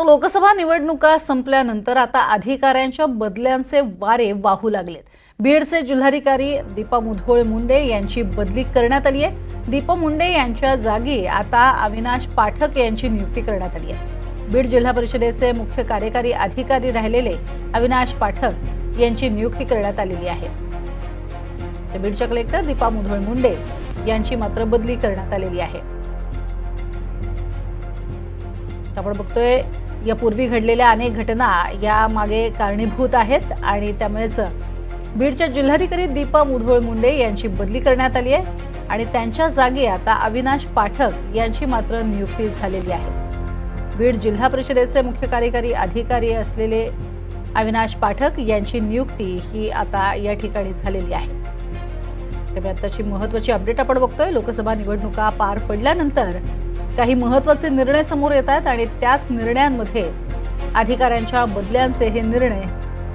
तर लोकसभा निवडणुका संपल्यानंतर आता अधिकाऱ्यांच्या बदल्यांचे वारे वाहू लागलेत. बीडचे जिल्हाधिकारी दीपा मुधोळ मुंडे यांची बदली करण्यात आली आहे. दीपा मुंडे यांच्या जागी आता अविनाश पाठक यांची नियुक्ती करण्यात आली आहे. बीड जिल्हा परिषदेचे मुख्य कार्यकारी अधिकारी राहिलेले अविनाश पाठक यांची नियुक्ती करण्यात आलेली आहे. तर बीडच्या कलेक्टर दीपा मुधोळ मुंडे यांची मात्र बदली करण्यात आलेली आहे. आपण बघतोय यापूर्वी घडलेल्या अनेक घटना या मागे कारणीभूत आहेत आणि त्यामुळेच बीडच्या जिल्हाधिकारी दीपा मुधोळ मुंडे यांची बदली करण्यात आली आहे आणि त्यांच्या जागी आता अविनाश पाठक यांची मात्र नियुक्ती झालेली आहे. बीड जिल्हा परिषदेचे मुख्य कार्यकारी अधिकारी असलेले अविनाश पाठक यांची नियुक्ती ही आता या ठिकाणी झालेली आहे. त्यामुळे आताची महत्वाची अपडेट आपण बघतोय. लोकसभा निवडणुका पार पडल्यानंतर काही महत्त्वाचे निर्णय समोर येत आहेत आणि त्याच निर्णयांमध्ये अधिकाऱ्यांच्या बदल्यांचे हे निर्णय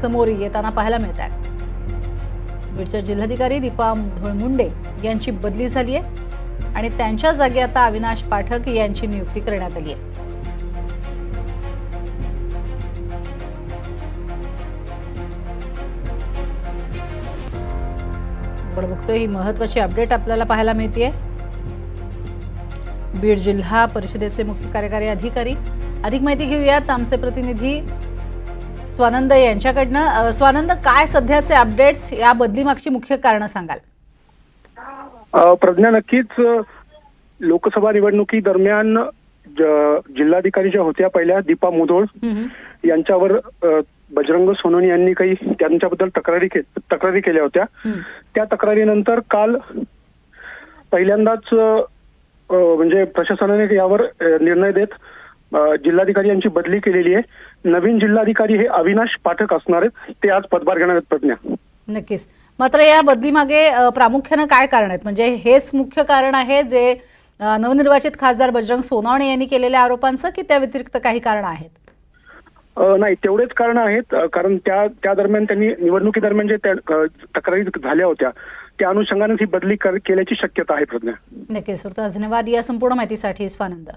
समोर येताना पाहायला मिळत आहेत. बीडच्या जिल्हाधिकारी दीपा मुधोळ मुंडे यांची बदली झाली आहे आणि त्यांच्या जागी आता अविनाश पाठक यांची नियुक्ती करण्यात आली आहे. आपण बघतोय ही महत्वाची अपडेट आपल्याला पाहायला मिळते बीड जिल्हा परिषदेचे मुख्य कार्यकारी अधिकारी. अधिक माहिती घेऊयात. आमचे प्रतिनिधी स्वानंद यांच्याकडनं. स्वानंद काय सध्याचे अपडेट्स या बदलीमागची मुख्य कारण सांगाल? प्रज्ञा नक्कीच लोकसभा निवडणुकी दरम्यान जिल्हाधिकारी ज्या होत्या पहिल्या दीपा मुधोळ. यांच्यावर बजरंग सोनवणे यांनी काही त्यांच्याबद्दल तक्रारी के- तक्रारी केल्या होत्या. त्या तक्रारीनंतर काल पहिल्यांदाच म्हणजे प्रशासनाने यावर निर्णय देत जिल्हाधिकारी यांची बदली केलेली आहे. नवीन जिल्हाधिकारी हे अविनाश पाठक असणार आहेत. ते आज पदभार घेणार आहेत प्रज्ञा नक्कीच. मात्र या बदलीमागे प्रामुख्यानं काय कारण आहेत? म्हणजे हेच मुख्य कारण आहे जे नवनिर्वाचित खासदार बजरंग सोनवणे यांनी केलेल्या आरोपांचं की त्या व्यतिरिक्त काही कारण आहेत? नाही तेवढेच कारण आहेत. कारण त्या त्या दरम्यान त्यांनी निवडणुकी दरम्यान जे त्या- तक्रारी झाल्या होत्या त्या अनुषंगाने ही बदली कर- केल्याची शक्यता आहे प्रज्ञा. नक्कीच धन्यवाद. या संपूर्ण माहितीसाठी स्वानंद.